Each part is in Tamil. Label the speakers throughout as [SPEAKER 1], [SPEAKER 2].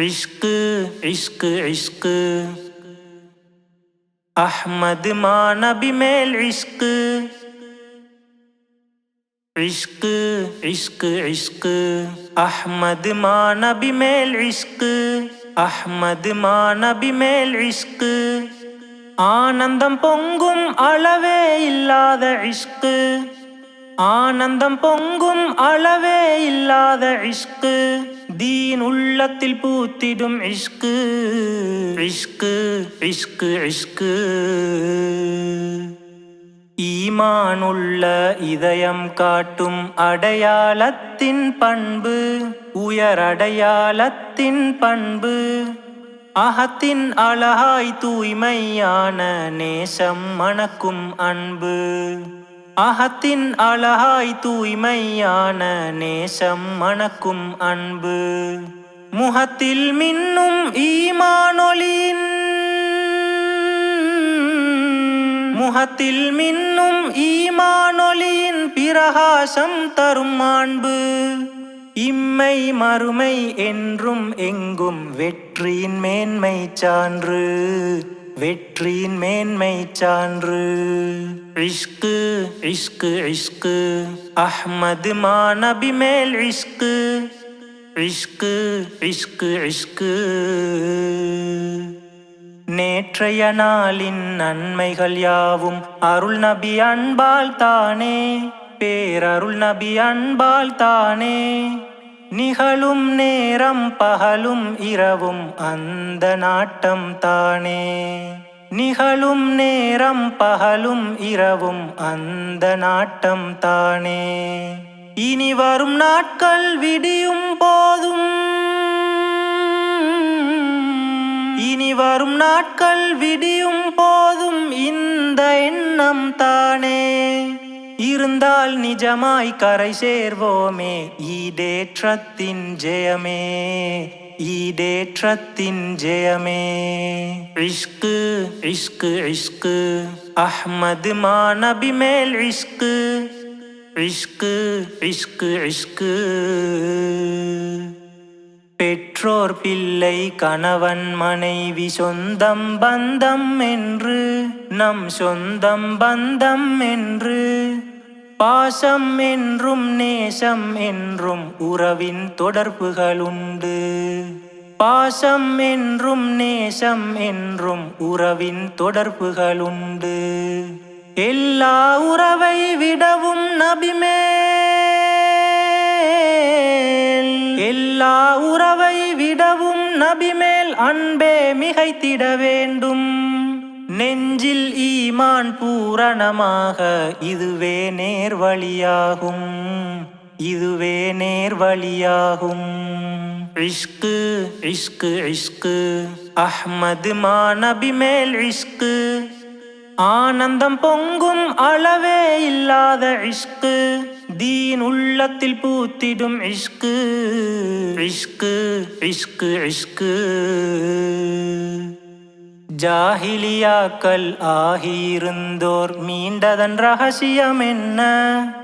[SPEAKER 1] இஷ்கு இஷ்கு இஷ்கு. அஹ்மது மாநபி மேல் இஷ்கு. இஷ்கு இஷ்கு இஷ்கு. அஹ்மது மாநபி மேல் இஷ்கு. அஹ்மது மாநபி மேல் இஷ்கு. ஆனந்தம் பொங்கும் அளவே இல்லாத இஷ்கு. ஆனந்தம் பொங்கும் அளவே இல்லாத இஷ்கு. தீன் உள்ளத்தில் பூத்திடும் இஷ்கு. இஷ்கு இஷ்கு இஷ்கு. ஈமானுள்ள இதயம் காட்டும் அடையாளத்தின் பண்பு. உயரடையாளத்தின் பண்பு. அகத்தின் அழகாய் தூய்மையான நேசம் மணக்கும் அன்பு. அகத்தின் அழகாய் தூய்மையான நேசம் மணக்கும் அன்பு. முகத்தில் மின்னும் ஈமானொலியின் முகத்தில் மின்னும் ஈமானொலியின் பிரகாசம் தரும் மாண்பு இம்மை மறுமை என்றும் எங்கும் வெற்றியின் மேன்மை சான்று. வெற்றியின் மேன்மை சான்று. இஷ்கு இஷ்கு இஷ்கு. அஹ்மது மாநபி மேல் இஷ்கு. இஷ்கு இஷ்கு இஷ்கு. நேற்றைய நாளின் நன்மைகள் யாவும் அருள் நபி அன்பால் தானே. பேரருள் நபி அன்பால் தானே. நிகழும் நேரம் பகலும் இரவும் அந்த நாட்டம் தானே. நிகழும் நேரம் பகலும் இரவும் அந்த நாட்டம் தானே. இனி வரும் நாட்கள் விடியும் போதும். இனி வரும் நாட்கள் விடியும் போதும். இந்த எண்ணம் தானே. இருந்தால் நிஜமாய் கரை சேர்வோமே. ஈடேற்றத்தின் ஜெயமே. ஈடேற்றத்தின் ஜெயமே. இஷ்கு இஷ்கு இஷ்கு. அஹ்மது மாநபி மேல் இஷ்கு. இஷ்கு இஷ்கு இஷ்கு. பெற்றோர் பிள்ளை கணவன் மனைவி சொந்தம் பந்தம் என்று. நம் சொந்தம் பந்தம் என்று. பாசம் என்றும் நேசம் என்றும் உறவின் தொடர்புகளுண்டு. பாசம் என்றும் நேசம் என்றும் உறவின் தொடர்புகளுண்டு. எல்லா உறவை விடவும் நபிமேல். எல்லா உறவை விடவும் நபிமேல் அன்பே மிகைத்திட வேண்டும். நெஞ்சில் ஈமான் பூரணமாக இதுவே நேர் வழியாகும் இதுவே நேர் வழியாகும் இஷ்கு இஷ்கு இஷ்கு. அஹ்மது மாநபி மேல் இஷ்கு. ஆனந்தம் பொங்கும் அளவே இல்லாத இஷ்கு. தீன் உள்ளத்தில் பூத்திடும் இஷ்கு. இஷ்கு இஷ்கு இஷ்கு. ஜாஹிலியாக்கள் ஆகியிருந்தோர். மீண்டதன் ரகசியம் என்ன?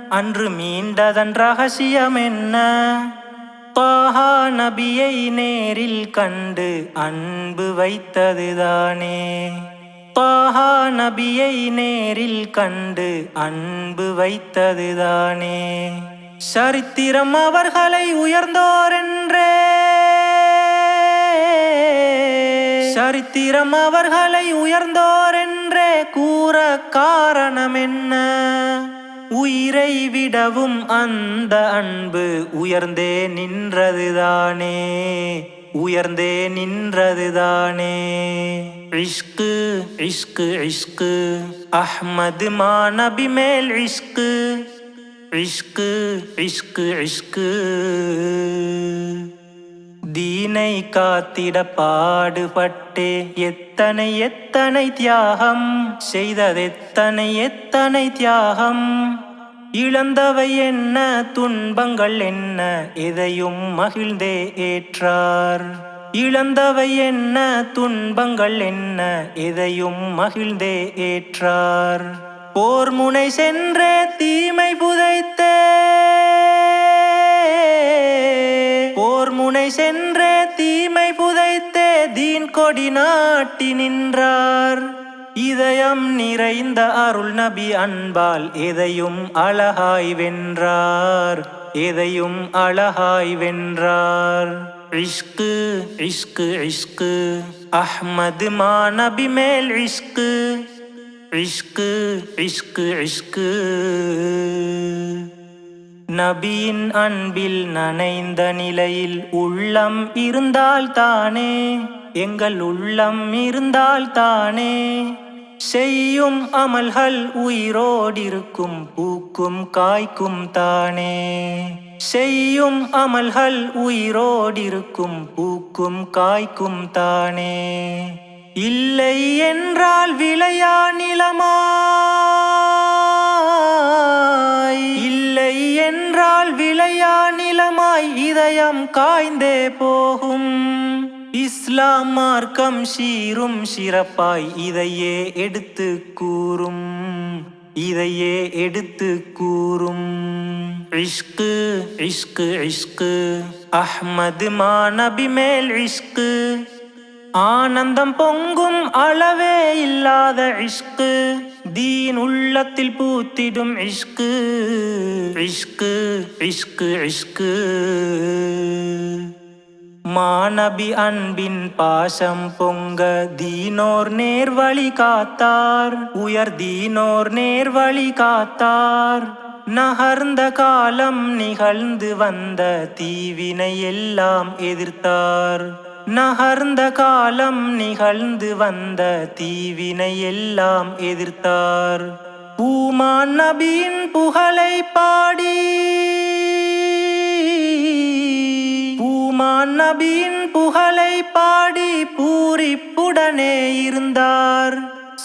[SPEAKER 1] அன்று மீண்டதன் ரகசியம் என்ன? பாஹா நபியை நேரில் கண்டு அன்பு வைத்ததுதானே. பாஹா நபியை நேரில் கண்டு அன்பு வைத்ததுதானே. சரித்திரம் அவர்களை உயர்ந்தோரென்றே சரித்திரம் அவர்களை உயர்ந்தோரென்றே கூற காரணம் என்ன உயிரை விடவும் அந்த அன்பு உயர்ந்தே நின்றதுதானே? உயர்ந்தே நின்றதுதானே? இஷ்கு இஷ்கு இஷ்கு. அஹ்மது மாநபி மேல் இஷ்கு. இஷ்கு இஷ்கு இஷ்கு. தீனை காத்திட பாடுபட்டே. எத்தனை எத்தனை தியாகம் செய்ததெத்தனை எத்தனை தியாகம்? இழந்தவை என்ன துன்பங்கள் என்ன எதையும் மகிழ்ந்தே ஏற்றார். இழந்தவை என்ன துன்பங்கள் என்ன எதையும் மகிழ்ந்தே ஏற்றார். போர் முனை சென்ற தீமை புதைத்தே. போர் முனை சென்றே தீமை புதைத்தே தீன் கொடி நாட்டி நின்றார். இதயம் நிறைந்த அருள் நபி அன்பால் எதையும் அழகாய் வென்றார். எதையும் அழகாய் வென்றார். இஷ்கு இஷ்கு இஷ்கு. அஹ்மது மா நபி மேல் இஷ்கு. இஷ்கு இஷ்கு இஷ்கு. நபியின் அன்பில் நனைந்த நிலையில் உள்ளம் இருந்தால் தானே? எங்கள் உள்ளம் இருந்தால் தானே? செய்யும் அமல்கள் உயிரோடிருக்கும் பூக்கும் காய்க்கும் தானே. செய்யும் அமல்கள் உயிரோடிருக்கும் பூக்கும் காய்க்கும் தானே. இல்லை என்றால் விளையா நிலமா? காய் இதயம் காய்ந்தே போகும். இஸ்லாம் மார்க்கம் சீரும் சிறப்பாய் இதையே எடுத்து கூறும். இதையே எடுத்து கூறும். இஷ்கு இஷ்கு இஷ்கு. அஹ்மது மா நபி மேல் இஷ்கு. ஆனந்தம் பொங்கும் அளவே இல்லாத இஷ்கு. தீன் உள்ளத்தில் பூத்திடும் இஷ்கு. இஷ்கு இஷ்கு இஷ்கு. மாநபி அன்பின் பாசம் பொங்க தீனோர் நேர்வழி காத்தார். உயர் தீனோர் நேர்வழி காத்தார். நகர்ந்த காலம் நிகழ்ந்து வந்த தீவினை எல்லாம் எதிர்த்தார். நகர்ந்த காலம் நிகழ்ந்து வந்த தீவினை எல்லாம் எதிர்த்தார். பூமான் நபியின் புகழை பாடி. பூமான் நபியின் புகழை பாடி பூரிப்புடனே இருந்தார்.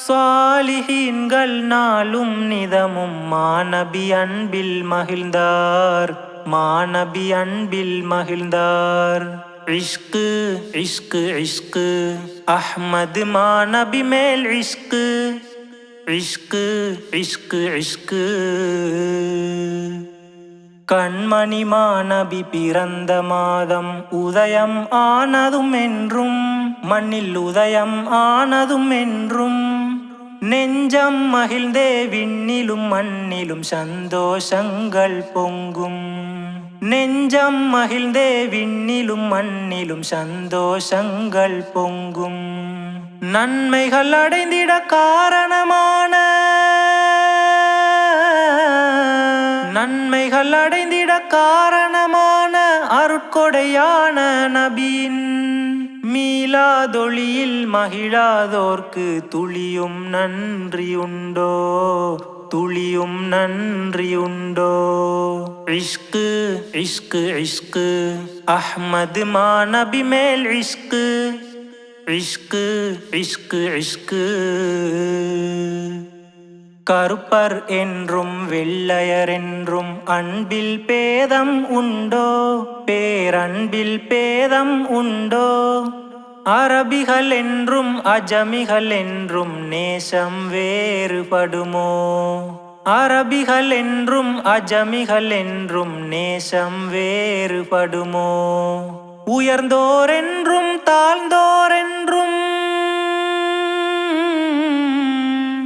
[SPEAKER 1] சாலிஹீன்கள் நாளும் நிதமும் மாநபி அன்பில் மகிழ்ந்தார். மாநபி அன்பில் மகிழ்ந்தார். இஷ்கு இஷ்கு இஷ்கு. அஹ்மது மாநபி மேல் இஷ்கு. இஷ்கு இஷ்கு இஷ்கு. கண்மணி மாநபி பிறந்த மாதம் உதயம் ஆனதும் என்றும் மண்ணில் உதயம் ஆனதும் என்றும் நெஞ்சம் மகிழ்ந்தே விண்ணிலும் மண்ணிலும் சந்தோஷங்கள் பொங்கும். நெஞ்சம் மகிழ்ந்தே விண்ணிலும் மண்ணிலும் சந்தோஷங்கள் பொங்கும். நன்மைகள் அடைந்திட காரணமான நன்மைகள் அடைந்திட காரணமான அருட்கொடையான நபியின் மீளாதொளியில் மகிழாதோர்க்கு துளியும் நன்றியுண்டோ. துளியும் நன்றியுண்டோ? இஷ்கு இஷ்கு இஷ்கு. அஹ்மது மாநபி மேல் இஷ்கு. இஷ்கு இஷ்கு இஷ்கு. கருப்பர் என்றும் வெள்ளையர் என்றும் அன்பில் பேதம் உண்டோ? பேரன்பில் பேதம் உண்டோ? அரபிகள் என்றும் அஜமிகள் என்றும் நேசம் வேறுபடுமோ? அரபிகள் என்றும் அஜமிகள் என்றும் நேசம் வேறுபடுமோ? உயர்ந்தோரென்றும் தாழ்ந்தோரென்றும்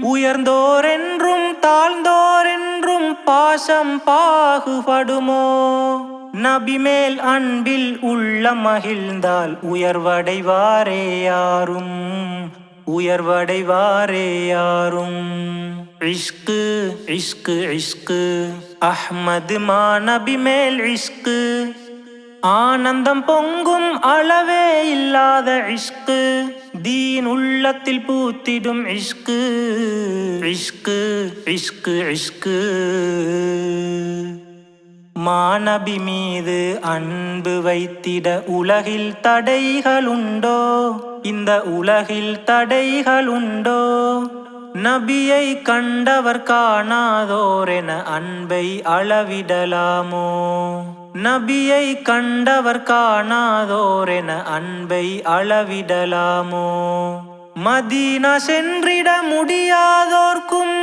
[SPEAKER 1] உயர்ந்தோரென்றும் தாழ்ந்தோரென்றும் பாசம் பாகுபடுமோ? நபிமேல் அன்பில் உள்ள மகிழ்ந்தால் உயர்வடைவாரே யாரும்? உயர்வடைவாரே யாரும்? இஷ்கு இஷ்கு இஷ்கு. அஹ்மது மா நபி மேல் இஷ்கு. ஆனந்தம் பொங்கும் அளவே இல்லாத இஷ்கு. தீன் உள்ளத்தில் பூத்திடும் இஷ்கு. இஷ்கு இஷ்கு இஷ்கு. மாநபி மீது அன்பு வைத்திட உலகில் தடைகளுண்டோ? இந்த உலகில் தடைகளுண்டோ? நபியை கண்டவர் காணாதோரென அன்பை அளவிடலாமோ? நபியை கண்டவர் காணாதோரென அன்பை அளவிடலாமோ? மதீனா சென்றிட முடியாதோர்க்கும்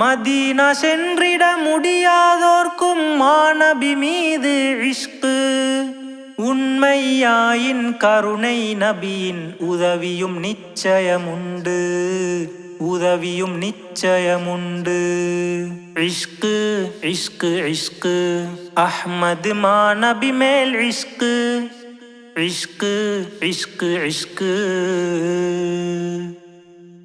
[SPEAKER 1] மதீனா சென்றிட முடியாதோர்க்கும் மாநபி மீது இஷ்கு. உண்மையாயின் கருணை நபியின் உதவியும் நிச்சயமுண்டு. உதவியும் நிச்சயமுண்டு. இஷ்கு இஷ்கு இஷ்கு. அஹ்மது மாநபி மேல் இஷ்கு. இஷ்கு இஷ்கு இஷ்கு.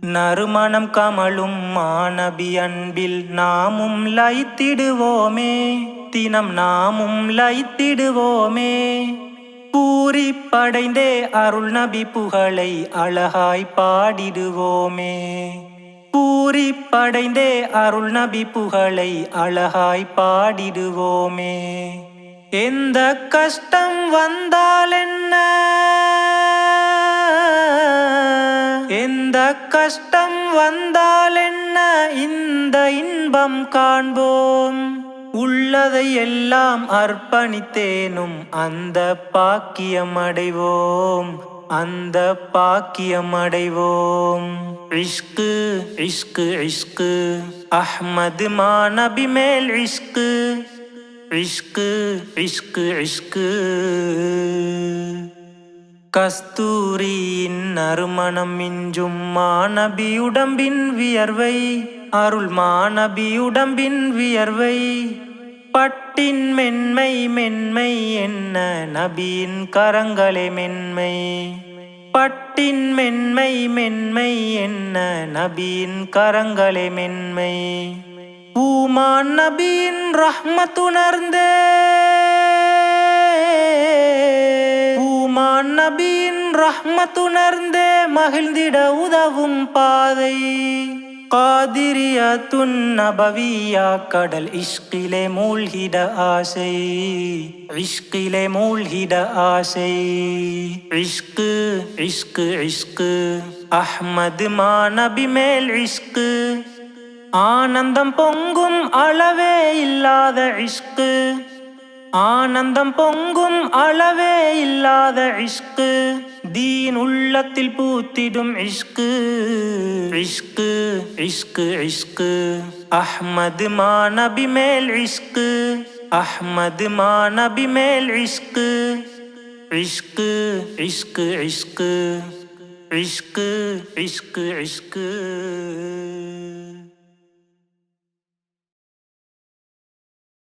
[SPEAKER 1] நறுமணம் கமலும் மாநபி அன்பில் நாமும் லைத்திடுவோமே தினம் நாமும் லைத்திடுவோமே பூரி படைந்தே அருள் நபி புகழை அழகாய் பாடிடுவோமே. பூரி படைந்தே அருள் நபி புகழை அழகாய் பாடிடுவோமே. எந்த கஷ்டம் வந்தால் என்ன? கஷ்டம் வந்தால் என்ன இந்த இன்பம் காண்போம்? உள்ளதை எல்லாம் அர்ப்பணித்தேனும் அந்த பாக்கியம் அடைவோம் அந்த பாக்கியம் அடைவோம் இஷ்கு இஷ்கு இஷ்கு. அஹ்மது மாநபி மேல் இஷ்கு. இஷ்கு இஷ்கு இஷ்கு. கஸ்தூரியின் நறுமணம் மிஞ்சும் மாநபியுடம்பின் வியர்வை அருள் மாநபியுடம்பின் வியர்வை. பட்டின் மென்மை மென்மை என்ன? நபியின் கரங்களே மென்மை. பட்டின் மென்மை மென்மை என்ன? நபியின் கரங்களே மென்மை. பூமான் நபியின் ரஹ்மத்துணர்ந்தே. பூமான் நபியின் ரஹ்மத்துணர்ந்தே மகிழ்ந்திட உதவும் பாதை. காதிரியத்துன் நபவியா கடல் இஷ்கிலே மூழ்கிட ஆசை. இஷ்கிலே மூழ்கிட ஆசை. இஷ்கு இஷ்கு இஷ்கு. அஹ்மது மாநபி மேல் இஷ்கு. ஆனந்தம் பொங்கும் அளவே இல்லாத இஷ்கு. ஆனந்தம் பொங்கும் அளவே இல்லாத இஷ்கு. தீன் உள்ளத்தில் பூத்திடும் இஷ்கு. இஷ்கு இஷ்கு இஷ்கு. அஹ்மது மாநபி மேல் இஷ்கு. அஹ்மது மாநபி மேல் இஷ்கு. இஷ்கு இஷ்கு இஷ்கு. இஷ்கு இஷ்கு இஷ்கு.